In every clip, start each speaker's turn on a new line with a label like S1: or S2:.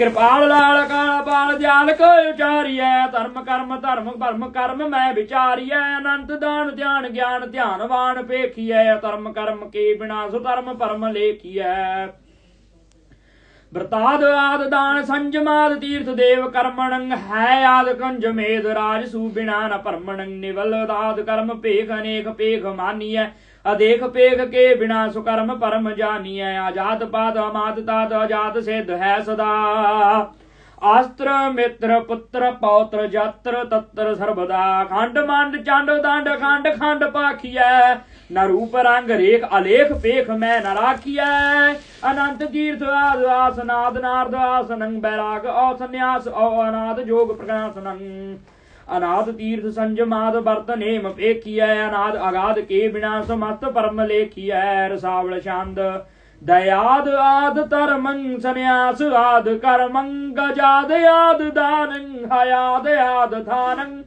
S1: ਕਿਰਪਾਲ ਲਾਲ ਕਾਲ ਪਾਲ ਦਿਆਲ ਕੋ ਉਚਾਰੀਐ, ਧਰਮ ਕਰਮ, ਧਰਮ ਭਰਮ ਕਰਮ ਮੈਂ ਵਿਚਾਰੀਐ, ਅਨੰਤ ਦਾਨ ਧਿਆਨ ਗਿਆਨ ਧਿਆਨਵਾਨ ਪੇਖੀਐ ਧਰਮ ਕਰਮ ਕੇ ਬਿਨਾ ਸੁ ਧਰਮ ਪਰਮ ਲੇਖੀਐ। ਵਰਤਾਦ ਆਦ ਦਾਨ ਸੰਜਮਾਦ ਤੀਰਥ ਦੇਵ ਕਰਮਣੰ ਹੈ ਆਦ ਕੰਜ ਮੇਦ ਰਾਜ ਸੂ ਬਿਨਾ ਨ ਪਰਮਣੰ ਨਿਵਲ ਦਾਦ ਕਰਮ ਭੇਖ ਅਨੇਕ ਭੇਖ ਮਾਨੀਐ ਅਦੇਖ ਪੇਖ ਕੇ ਬਿਨਾ ਸੁਕਰਮ ਪਰਮ ਜਾਨੀਐ, ਆਜਾਦ ਪਾਦ ਅਮਾਦ ਤਾਦ ਆਜਾਦ ਸਿਧ ਹੈ ਸਦਾ। ਆਸਤਰ, ਮਿੱਤਰ, ਪੁੱਤਰ, ਪੌਤਰ, ਜਾਤਰ, ਤਤਰ, ਸਰਬਦਾ, ਖੰਡ, ਮੰਡ, ਚੰਡ, ਦੰਡ, ਖੰਡ ਖੰਡ ਪਾਖੀਐ, ਨ ਰੂਪ ਰੰਗ ਰੇਖ ਅਲੇਖ ਪੇਖ ਮੈਂ ਨ ਰਾਖੀਐ। ਅਨੰਤ ਤੀਰਥ ਆਦ ਆਸਨਾਦ ਨਾਰਦ ਆਸਨੰ, ਬੈਰਾਗ ਔਸਨਿਆਸ ਔ ਅਨਾਦ ਜੋਗ ਪ੍ਰਕਾਸ਼ਨੰ। ਅਨਾਦ ਤੀਰਥ ਸੰਜਮਾਦ ਵਰਤ ਨੇਮ ਪੇਖੀਐ, ਅਨਾਦ ਅਗਾਧ ਕੇ ਬਿਨਾ ਸਮਸਤ ਪਰਮ ਲੇਖੀਐ, ਰਸਾਵਲ ਛੰਦ। ਦਇਆਦ ਆਦ ਧਰਮੰ ਸੰਨਿਆਸ ਆਦ ਕਰਮੰ ਗਜਾਦ ਆਦ ਦਾਨੰ, ਹਯਾਦ ਆਦ ਥਾਨੰ,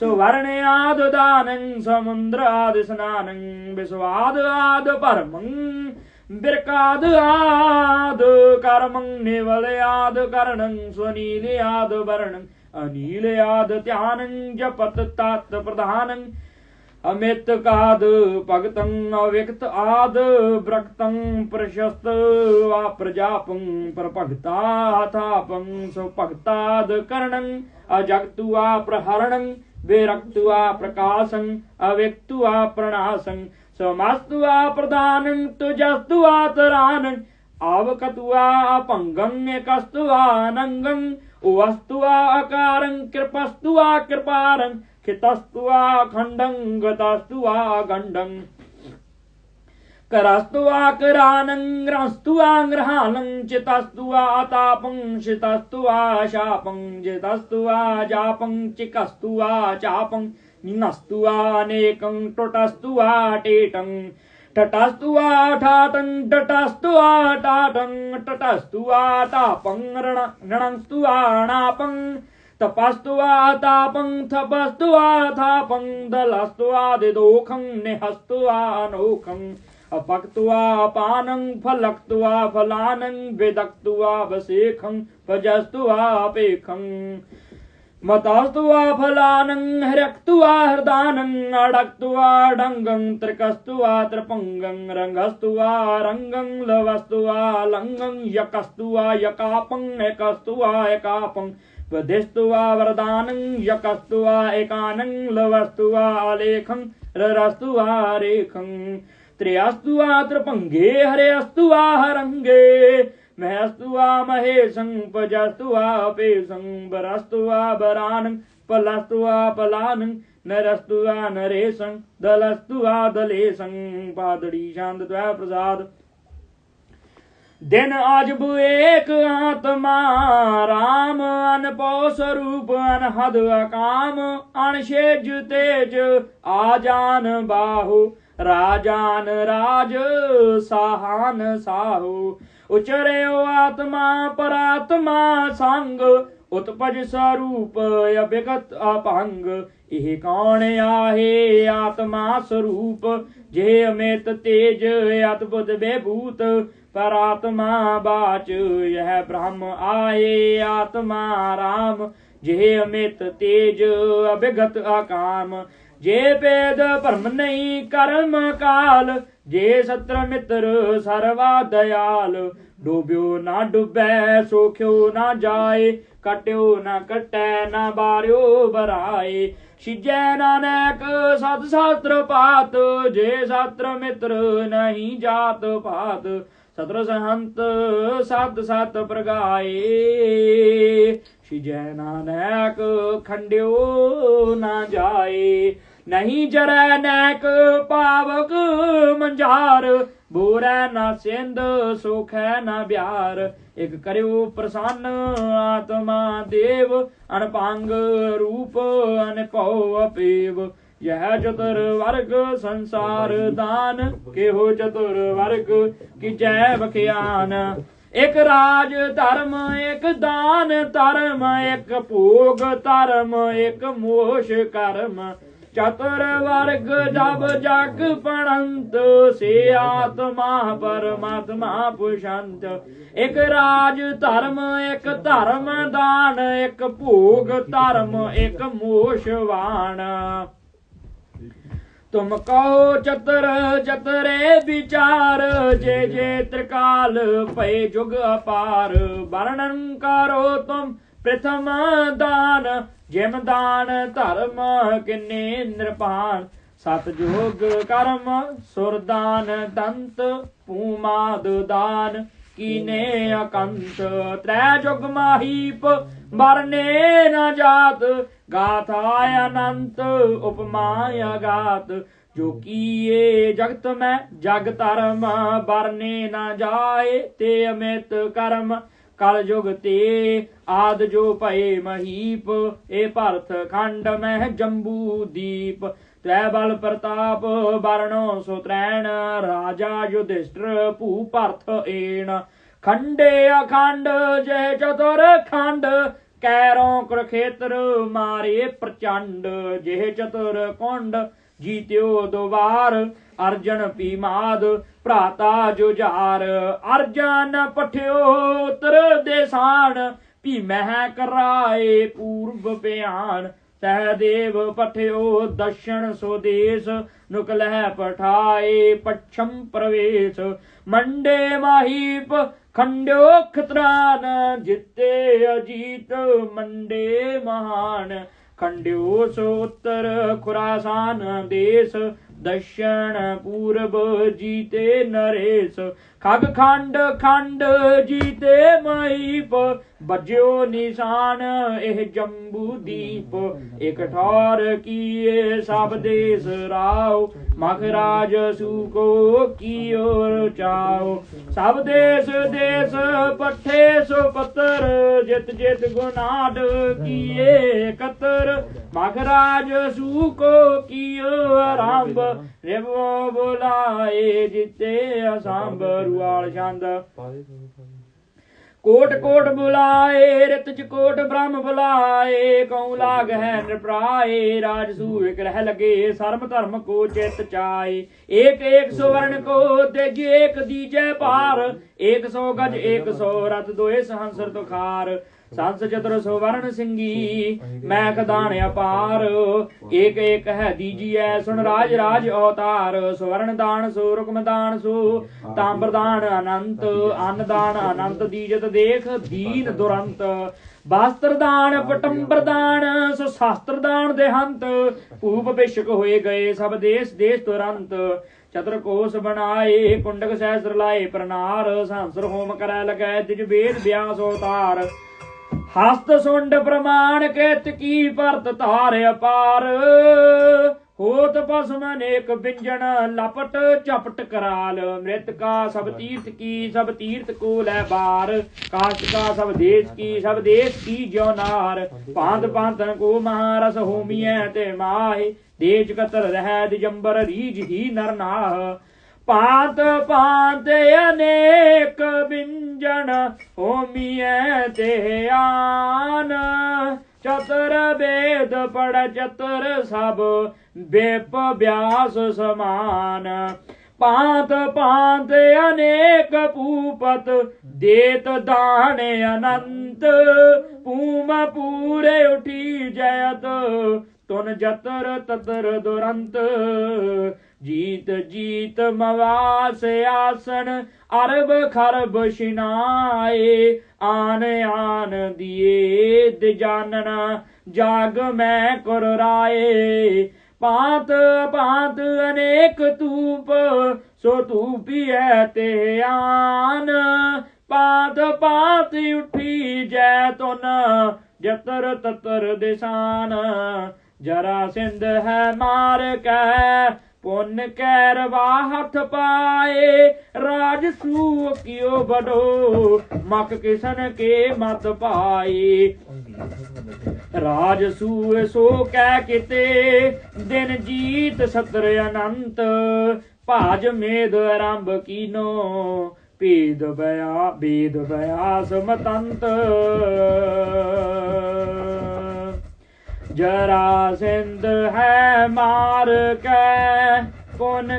S1: ਸੁਵਰਣ ਆਦ ਦਾਨੰ, ਸਮੁੰਦਰ ਆਦ ਸਨਾਨੰ ਵਿਸਵਾਦ ਆਦ ਭਰਮੰ, ਬਿਰਕਾਦ ਆਦ ਕਰਮੰ, ਨਿਵਲ ਆਦ ਕਰਣੰ ਸੁਨੀਲ ਆਦ ਵਰਣੰ। ਅਨੀਲ ਆਦ ਧਿਆਨੰ ਜਪਤ ਤਤ ਪ੍ਰਧਾਨੰ, ਅਮਿਤ ਕਾਦ ਭਗਤੰ ਅਵਿਕਤ ਆਦ ਬ੍ਰਕਤੰ ਪ੍ਰਸ਼ਸਤ ਆ ਪ੍ਰਜਾਪੰ ਪਰ ਭਗਤਾ ਥਾਪੰ ਸੋ ਭਗਤਾਦ ਕਰਣੰ, ਅਜਗਤੁ ਆ ਪ੍ਰਹਰਣੰ, ਵਿਰਕਤੁ ਆ ਪ੍ਰਕਾਸ਼ੰ, ਅਵਿਕਤੁ ਆ ਪ੍ਰਣਾਸੰ ਸਮਸਤੁ ਆ ਪ੍ਰਦਾਨੰ ਤੁਜਸਤੁ ਆ ਤਰਾਨੰ, ਆਵਕਤੁ ਆ ਭੰਗੰ ਏਕਸਤੁ ਆ ਨੰਗੰ ਵਸਤੁ ਆ ਆਕਾਰੰ ਕਿਰਪਸਤੁ ਆ ਕਿਰਪਾਰੰ ਖਿਤਸਤੁ ਆ ਖੰਡੰ ਗਤਸਤੁ ਆ ਗੰਡੰ ਕਰਸਤੁ ਆ ਕਰਾਨੰ ਰਸਤੁ ਆ ਗ੍ਰਹਾਨੰ ਚਿਤਸਤੁ ਆ ਤਾਪੰ ਸ਼ਿਤਸਤੁ ਆ ਸ਼ਾਪੰ ਜਿਤਸਤੁ ਆ ਜਾਪੰ ਚਿਕਸਤੁ ਆ ਚਾਪੰ ਨਿਨਸਤੁ ਆ ਅਨੇਕੰ ਟਟਸਤੁ ਆ ਟਟਸਤੁ ਆ ਠਾਟੰ ਟਟਸਤੁ ਆ ਟਾਟੰ ਟਟਸਤੁ ਆ ਤਾਪੰ ਰਣ, ਰਣੰਸਤੁ ਆ ਨਾਪੰ, ਤਪਸਤੁ ਆ ਤਾਪੰ ਥਪਸਤੁ ਪਾਨੰ, ਫਲਕਤੁ ਫਲਾਨੰ, ਵਿਦਕਤੁ ਵਸੇਖੰ, ਭਜਸਤੁ ਆ ਪੇਖੰ ਮਤਸਤੁ ਆ ਫਲਾਨੰ ਹਰਕਤੁ ਆ ਹਰਦਾਨੰ ਅੜਕਤੁ ਆ ਡੰਗੰ ਤ੍ਰਿਕਸਤੁ ਆ ਤ੍ਰਿਪੰਗੰ ਰੰਗਸਤੁ ਆ ਰੰਗੰ ਲਵਸਤੁ ਆ ਲੰਗੰ ਯਕਸਤੁ ਆ ਯਕਾਪੰ ਏਕਸਤੁ ਆ ਏਕਾਪੰ ਵਦਿਸਤੁ ਆ ਵਰਦਾਨੰ ਯਕਸਤੁ ਆ ਏਕਾਨੰ ਲਵਸਤੁ ਆ ਆਲੇਖੰ ਰਰਸਤੁ ਆ ਰੇਖੰ ਤ੍ਰਿਅਸਤੁ ਆ ਤ੍ਰਿਪੰਗੇ ਹਰਿਅਸਤੁ ਆ ਹਰੰਗੇ ਮਹਸਤੁ ਆ ਮਹੇਸ਼ੰ ਪਜਸਤੁ ਆ ਪੇਸ਼ੰ ਬਰਸਤੁ ਦਿਨ ਅਜਬ ਏਕ ਆਤਮਾ RAM ਅਨਪੋ ਸਰੂਪ ਅਨਹਦ ਅਕਾਮ, ਅਣਛੇਜ ਤੇਜ ਆਜਾਨ ਜਾਨ ਬਾਹੂ, ਰਾਜਾਨ ਰਾਜ ਸਾਹਾਨ ਸਾਹੂ। ਉਚਰਿਓ ਆਤਮਾ, ਪਰਾਤਮਾ ਸੰਗ, ਉਤਪਜ ਸਰੂਪ ਅਭਿਗਤ ਅਪੰਗ ਇਹ ਕੌਣ ਆਹੇ ਆਤਮਾ ਸਰੂਪ? ਜੇ ਅਮਿਤ ਤੇਜ, ਅਦਭੁਤ ਬੇਭੂਤ ਪਰਾਤਮਾ ਬਾਚ ਯਹ ਬ੍ਰਹਮ ਆਏ ਆਤਮਾ ਰਾਮ। ਜੇ ਅਮਿਤ ਤੇਜ, ਅਭਿਗਤ ਆਕਾਮ ਜੇ ਭੇਦ ਭਰਮ ਨਹੀਂ ਕਰਮ ਕਾਲ, ਜੇ ਸਤਰ ਮਿੱਤਰ ਸਰਵਾ ਦਇਆਲ, ਡੋਬਿਓ ਨਾ ਡੁੱਬੈ, ਸੋਖਿਓ ਨਾ ਜਾਏ, ਕਟਿਓ ਨਾ ਕਟੈ, ਨਾ ਬਾਰਿਓ ਬਰਾਏ। ਸਿਜੈ ਨਾਨਕ ਸਤ ਸ਼ਾਸਤਰ ਪਾਤ, ਜੇ ਸ਼ਾਸਤਰ ਮਿੱਤਰ ਨਹੀਂ ਜਾਤ ਪਾਤ, ਸਤਰ ਸੰਹੰਤ ਸਤ ਸਤ ਪ੍ਰਗਾਏ। ਸਿਜੈ ਨਾਨਕ ਖੰਡਿਓ ਨਾ ਜਾਏ ਨਹੀਂ ਜਰੈ ਨੈਕ ਪਾਵਕ ਮੰਝਾਰ, ਬੋਰੈ ਨਾ ਸਿੰਧ, ਸੁਖੈ ਨਾ ਬਿਆਰ ਇਕ ਕਰਿਓ ਪ੍ਰਸੰਨ ਆਤਮਾ ਦੇਵ ਅਨਪੰਗ ਰੂਪ ਅਨਭਉ ਅਪੇਵ। ਯਹ ਚਤੁਰ ਵਰਗ ਸੰਸਾਰ ਦਾਨ, ਕਿਹੋ ਚਤੁਰ ਵਰਗ ਕੀਜੈ ਬਖਿਆਨ ਇਕ ਰਾਜ ਧਰਮ, ਇਕ ਦਾਨ ਧਰਮ, ਇਕ ਭੋਗ ਧਰਮ, ਇਕ ਮੋਸ਼ ਕਰਮ। ਚਤੁਰ ਵਰਗ ਜਬ ਜਗ ਪਣੰਤ ਸੇ ਆਤਮਾ ਪਰਮਾਤਮਾ ਪੁਸ਼ੰਤ। ਇਕ ਰਾਜ ਧਰਮ, ਇਕ ਧਰਮ ਦਾਨ, ਇਕ ਭੋਗ ਧਰਮ, ਇਕ ਮੋਸ਼ਵਾਨ ਤੁਮ ਕਹੋ ਚਤਰ, ਚਤਰੇ ਵਿਚਾਰ, ਜੇ ਜੇ ਤ੍ਰਿਕਾਲ ਭਏ ਜੁਗ ਅਪਾਰ। ਵਰਣਨ ਕਰੋ ਤੁਮ ਪ੍ਰਥਮ ਦਾਨ, ਜਿਮ ਦਾਨ, ਧਰਮ ਕਿੰਨੇ ਨਿਰਪਾਨ ਸਤ ਕਰਮ ਸੁਰਦਾਨ ਦੰਤ ਪੂਮਾਦ ਦਾਨ, ਕੀਨੇ ਅਕੰਤ ਤ੍ਰੈ ਜੁਗ ਮਾਹੀਪ, ਮਰਨੇ ਨਾ ਜਾਤ, ਗਾਥਾ ਅਨੰਤ, ਉਪਮਾ ਅਗਾਤ। ਜੋ ਕੀਏ ਜਗਤ ਮੈਂ, ਜਗ ਧਰਮ ਬਰਨੇ ਨਾ ਜਾਏ ਤੇ ਅਮਿਤ ਕਰਮ। ਕਲ ਯੁਗ ਤੇ ਆਦ ਜੋ ਭਏ ਮਹੀਪ ਏ ਭਰਤ ਖੰਡ ਮਹਿ ਜੰਬੂ ਦੀਪ। ਤੈ ਬਲ ਪ੍ਰਤਾਪ ਬਰਣੋ ਸੋ ਤਰੈਣ, ਰਾਜਾ ਯੁਧਿਸ਼ਟਰ ਭੂ ਭਰਥ ਏਣ। ਖੰਡੇ ਅਖੰਡ ਜੈ ਚਤੁਰ ਖੰਡ, ਕੈਰੋਂ ਕੁਰਖੇਤਰ ਮਾਰੇ ਪ੍ਰਚੰਡ, ਜਿਹ ਚਤੁਰ ਕੁੰਡ ਜੀਤਿਓ ਦੁਵਾਰ, ਅਰਜਨ ਪੀਮਾਦ, ਭਰਾਤਾ ਜੁਝਾਰ ਅਰਜਨ ਪਠਿਓ ਉਤਰ ਦੇਸਾਨ ਭੀ ਮਹਿ ਕਰਾਏ ਪੂਰਬ ਬਿਆਨ। ਸਹਦੇਵ ਪਠਿਓ ਦਸ਼ਣ ਸੋਦੇਸ ਨੁਕਲਹਿ ਪਠਾਏ ਪਛਮ ਪ੍ਰਵੇਸ਼। ਮੰਡੇ ਮਾਹੀਪ ਖੰਡਿਓ ਖਤਰਾਨ, ਜਿੱਤੇ ਅਜੀਤ ਮੰਡੇ ਮਹਾਨ। ਖੰਡਿਓ ਸੋ ਉੱਤਰ ਖੁਰਾਸਾਨ ਦੇਸ ਦਸ਼ਣ ਪੂਰਬ ਜੀਤੇ ਨਰੇਸ਼। ਖਗ ਖੰਡ ਖੰਡ ਜੀਤੇ ਮਹੀਪ ਬਜਿਓ ਨਿਸ਼ਾਨ ਇਹ ਜੰਬੂ ਦੀਪ। ਇਕ ਠੌਰ ਕੀਏ ਸਭ ਦੇਸ ਰਾਉ ਮਖਰਾਜ ਸੂਕੋ ਕੀਓ ਰਚਾਓ। ਸਭ ਦੇਸ ਦੇਸ ਪੱਠੇ ਸੋ ਪੱਤਰ, ਜਿਤ ਜਿਤ ਗੁਨਾਡ ਕੀਏ ਕਤਰ। ਮਖਰਾਜ ਸੂਕੋ ਕੀਓ ਆਰੰਭ, ਰਿਵੋ ਬੁਲਾਏ ਜਿਤੇ ਅਸੰਭ ਰੁਆਲ ਛੰਦ। ਕੋਟ ਕੋਟ ਬੁਲਾਏ ਰਿਤ ਚ ਕੋਟ ਬ੍ਰਹਮ ਬੁਲਾਏ ਕਉ ਲਾਗ ਹੈ ਨਿਰਪਰਾਏ ਰਾਜ ਸੂਏ ਰਹਿ ਲਗੇ ਸਰਮ ਧਰਮ ਕੋ ਚਿਤ ਚਾਏ। ਏਕ ਏਕ ਸੁਵਰਨ ਕੋ ਤੇਜ ਏਕ ਦੀਜੈ ਭਾਰ ਏਕ ਸੋ ਗਜ ਏਕ ਸੋ ਰਤ ਦੋਏ ਸਹੰਸਰ ਤੁਖਾਰ ਸੰਸ ਚਤੁਰ ਸੁਵਰਨ ਸਿੰਘੀ ਮੈਂ ਖਦਾਨ ਅਪਾਰ ਏਕ ਏਕ ਹੈ ਦੀਜੀਐ ਸੁਣ ਰਾਜ ਰਾਜ ਅਵਤਾਰ ਸੁਵਰਨ ਦਾਨ ਸੋ ਰੁਕਮ ਦਾਨ ਸੋ ਤਾਂਬਰ ਦਾਨ ਅਨੰਤ ਅੰਨ ਦਾਨ ਅਨੰਤ ਦੀਜਤ ਦੇਖ ਦੀਨ ਦੁਰੰਤ। ਬਾਸਤਰ ਦਾਨ ਪਟੰਬਰ ਦਾਨ ਸੋ ਸ਼ਾਸਤਰ ਦਾਨ ਦੇਹੰਤ ਭੂਪ ਬਿਸ਼ਕ ਹੋਏ ਗਏ ਸਭ ਦੇਸ ਦੇਸ ਤੁਰੰਤ ਚਤੁਰ ਕੋਸ ਬਣਾਏ ਕੁੰਡਕ ਸਹਿਸਰ ਲਾਏ ਪ੍ਰਨਾਰ ਸੰਸਰ ਹੋਮ ਕਰੈ ਲਗੈ ਤਿਜ ਵੇਦ ਵਿਆਸ ਅਵਤਾਰ ਹਸਤ ਸੁੰਡ ਪ੍ਰਮਾਣ ਕਿਤ ਕੀ ਭਰਤ ਧਾਰ ਅਪਾਰ? ਹੋਤ ਪਸਮ ਅਨੇਕ ਬਿੰਜਣ ਲਪਟ ਚਪਟ ਕਰਾਲ। ਮ੍ਰਿਤ ਕਾ ਸਭ ਤੀਰਥ ਕੀ, ਸਭ ਤੀਰਥ ਕੋ ਲੈ ਬਾਰ। ਕਾਸ਼ਟ ਕਾ ਸਭ ਦੇਸ਼ ਕੀ, ਸਭ ਦੇਸ਼ ਕੀ ਜਿਉ ਨਾਰ। ਪਾਂਤ ਪਾਂਤਨ ਕੋ ਮਹਾਰਸ ਹੋਮੀਐ ਤੇ ਮਾਹੇ। ਦੇਜ ਕਤਰ ਰਹਿ ਦਿਜੰਬਰ ਰੀਜ ਹੀ ਨਰ ਨਾਹ। ਭਾਂਤ ਪਾਤ ਅਨੇਕ ਬਿੰਜਣ ਹੋਮੀਐ ਤੇ ਆਨ ਚਤੁਰ ਵੇਦ ਪੜ ਚਤੁਰ ਸਭ, ਬੇਪ ਬਿਆਸ ਸਮਾਨ। ਪਾਤ ਪਾਤ ਅਨੇਕ ਪੂਪਤ ਦੇਤ ਦਾਨ ਅਨੰਤ। ਪੂਮ ਪੂਰੇ ਉਠੀ ਜਯਤ ਤੁਨ ਜਤਰ ਤਤਰ ਦੁਰੰਤ। ਜੀਤ ਜੀਤ ਮਵਾਸ ਆਸਨ ਅਰਬ ਖਰਬ ਸ਼ਿਨਾਏ ਆਨ ਆਨ ਦੀਏ ਦ ਜਾਗ ਮੈਂ ਕਰ ਰਾਏ। ਪਾਤ ਪਾਤ ਅਨੇਕ ਤੂਪ ਸੋ ਤੂਪੀਐ ਤੇ ਆਨ। ਪਾਤ ਪਾਤ ਉਠੀ ਜੈ ਤੁਨ ਜਤਰ ਤਤਰ ਦਿਸਾਨ। ਜਰਾ ਸਿੰਧ ਹੈ ਮਾਰ ਕੈ ਪੁੰਨ ਕੈ ਰਵਾ ਹੱਥ ਪਾਏ, ਰਾਜ ਸੂ ਕਿਉ ਬਡੋ ਮਕ ਕਿਸਨ ਕੇ ਮਤ ਪਾਏ। ਰਾਜ ਸੂਏ ਸੋ ਕਹਿ ਕਿਤੇ, ਦਿਨ ਜੀਤ ਸਤਰ ਅਨੰਤ, ਭਾਜ ਮੇਦ ਆਰੰਭ ਕੀਨੋ, ਭੇਦ ਬਿਆ ਬੇਦ ਬਿਆਸ ਮਤੰਤ ਜਰਾ ਸਿੰਧ ਹੈ ਮਾਰ ਕੈ, ਪੁਨ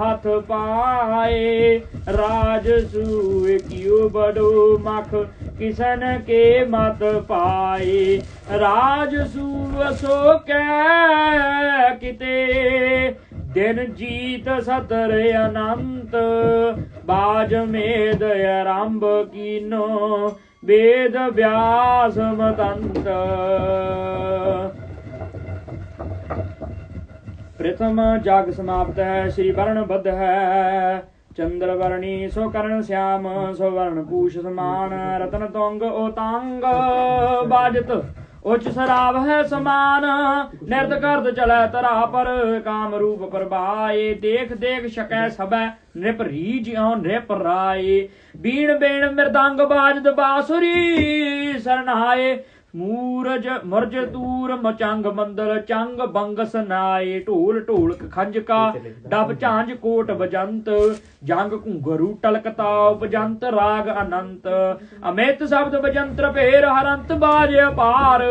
S1: ਹੱਥ ਪਾਏ। ਰਾਜ ਸੂਏ ਕਿਉ ਬੜੋ ਮਖ, ਕਿਸਨ ਕੇ ਮਤ ਪਾਏ। ਰਾਜ ਸੂਵ ਸੋ ਕੈ ਕਿਤੇ, ਦਿਨ ਜੀਤ ਸਤਰ ਅਨੰਤ। ਬਾਜ ਮੇਦ ਆਰੰਭ ਕੀਨੋ ਵੇਦ ਵਿਆਸ ਮਤੰਤ ਪ੍ਰਥਮ ਜਗ ਸਮਾਪਤ ਹੈ, ਸ਼੍ਰੀ ਵਰਣ ਬੱਧ ਹੈ। ਚੰਦਰ ਵਰਣੀ ਸੋ ਕਰਨ ਸਿਆਮ, ਸੋ ਵਰਣ ਪੂਸ਼ ਸਮਾਨ, ਰਤਨ ਤੁੰਗ ਓਤੰਗ ਬਾਜਤ। ਉੱਚ ਸਰਾਵ ਹੈ ਸਮਾਨ, ਨਿਰਦ ਕਰਦ ਚਲੈ ਤਰਾ ਪਰ, ਕਾਮ ਰੂਪ ਪ੍ਰਭਾਏ ਦੇਖ ਦੇਖ ਸਕੈ ਸਬੈ ਨਿਪ ਰੀਜ ਇਉ ਨਿਪ ਰਾਏ। ਬੀਣ ਬੇਣ ਮਿਰਦੰਗ ਬਾਜ ਦਬਾਸੁਰੀ ਸਰਨਾਏ। ਮੂਰਜ ਮਰਜ ਤੂਰ ਮਚੰਗ ਮੰਦਲ ਚੰਗ ਬੰਗ ਸਨਾਏ ਢੋਲ ਢੋਲਕ ਖੰਜਕਾ ਡਬ ਝਾਂਜ ਕੋਟ ਬਜੰਤ ਜੰਗ ਘੁੰਗਰੂ ਟਲਕਤਾ ਉਪਜੰਤ ਰਾਗ ਅਨੰਤ। ਅਮਿਤ ਸ਼ਬਦ ਬਜੰਤਰ ਭੇਰ ਹਰੰਤ ਬਾਜ ਅਪਾਰ।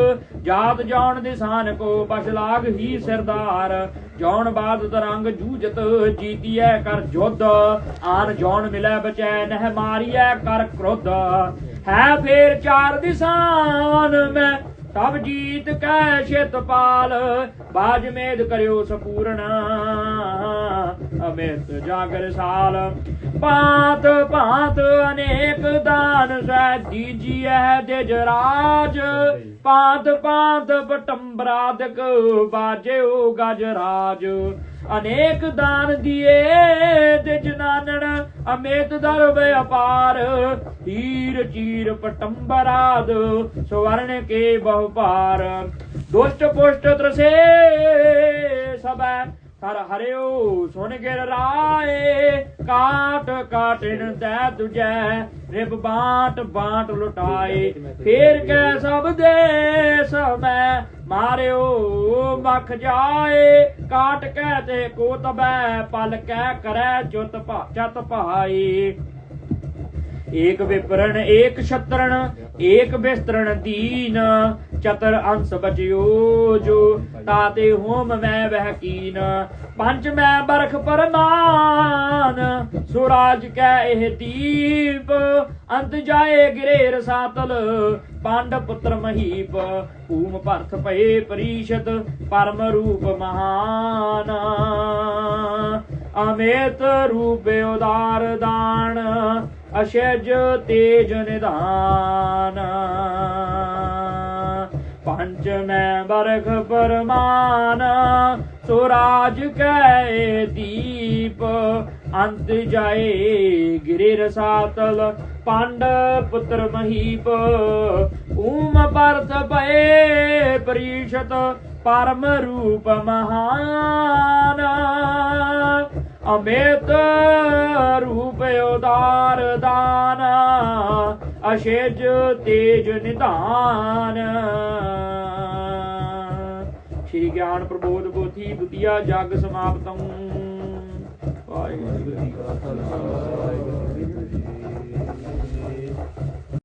S1: ਜਾਤ ਜਾਣ ਦੇ ਸਾਨ ਕੋ ਪਛ ਲਾਗ ਹੀ ਸਰਦਾਰ। ਜੌਣ ਬਾਦ ਤਰੰਗ ਜੂਜਤ ਜੀਤੀਐ ਕਰ ਜੁਧ। ਆਨ ਜੌਣ ਮਿਲੈ ਬਚੈ ਨਹਿ ਮਾਰੀਐ ਕਰ ਕ੍ਰੋਧ। ਹੈ ਫੇਰ ਚਾਰ ਦਿਸਾਨ ਮੈਂ ਤਬ ਜੀਤ ਕੈ ਛਿਤ ਪਾਲ। ਬਾਜ ਮੇਦ ਕਰਿਓ ਸਪੂਰਨ, ਅਮਿਤ ਜਾਗਰ ਸਾਲ। ਪਾਤ ਪਾਤ ਅਨੇਕ ਦਾਨ ਸੈ ਦੀਜੀਐ ਦਿਜ ਰਾਜ। ਪਾਤ ਪਾਤ ਪਟੰਬਰਾਦਕ ਬਾਜਿਓ ਗਜ ਰਾਜ। ਅਨੇਕ ਦਾਨ ਦੀਏ ਦਿਜ ਨਾਨਣ ਅਮੇਤ ਦਰ ਅਪਾਰ ਹੀਰ ਚੀਰ ਪਟੰਬਰਾਦ ਸਵਰਨ ਕੇ ਬਹੁ ਪਾਰ ਦੁਸ਼ਟ ਪੁਸ਼ਟ ਤਰਸੇ ਸਬੈ ਹਰ ਹਰਿਓ ਸੁਨ ਗਿਰ ਰਾਏ, ਕਾਟ ਕਾਟਿਨ ਦੈ ਤੁਜੈ ਰਿਬ ਬਾਟ ਬਾਟ ਲੁਟਾਏ। ਫੇਰ ਕੈ ਸਭ ਦੇ ਸਮੈ ਮਾਰਿਓ, ਮਖ ਜਾਏ। ਕਾਟ ਕੈ ਤੇ ਕੋਤਬੈ, ਪਲ ਕੈ ਕਰੈ ਜੁਤ ਭਾ, ਚਤ ਭਾਈ। ਏਕ ਵਿਪਰਣ, ਏਕ ਛਤਰਣ, ਏਕ ਬਿਸਤਰਣ ਦੀਨ, ਚਤਰ ਅੰਸ ਬਚਿਓ ਜੋ ਤਾਤੇ ਹੋਮ ਮੈਂ ਵਹਿ ਕੀਨ ਪੰਜ ਮੈਂ ਬਰਖ ਪਰਮਾਨ, ਸੁਰਾਜ ਕੈ ਇਹ ਦੀਪ। ਅੰਤ ਜਾਏ ਗਿਰੇ ਰਸਾਤਲ, ਪਾਂਡ ਪੁੱਤਰ ਮਹੀਪ। ਭੂਮ ਭਰਤ ਪਏ ਪਰੀਸ਼ਦ ਪਰਮ ਰੂਪ ਮਹਾਨ। ਅਮੇਤ ਰੂਪ ਉਦਾਰ ਦਾਨ, ਅਸ਼ਜ ਤੇਜ ਨਿਦਾਨ ਪੰਜ ਮੈਂ ਬਰਖ ਪਰਮਾਨ, ਸੁਰਾਜ ਕੈ ਦੀਪ। ਅੰਤ ਜਾਏ ਗਿਰੇ ਰਸਾਤਲ, ਪੰਡ ਪੁੱਤਰ ਮਹੀਪ। ਊਮ ਪਰਤ ਪਏ ਪਰੀਸ਼ਤ, ਪਰਮ ਰੂਪ ਮਹਾਨ। ਅਮੇਤ ਰੂਪ ਉਦਾਰ ਦਾਨ, ਅਸ਼ੇਜ ਤੇਜ ਨਿਧਾਨ। ਸ਼੍ਰੀ ਗਿਆਨ ਪ੍ਰਬੋਧ ਪੋਥੀ ਦੁਤੀਆ ਜਗ ਸਮਾਪਤੰ ਵਾਹਿਗੁਰੂ ਜੀ ਕਾ ਖਾਲਸਾ। ਵਾਹਿਗੁਰੂ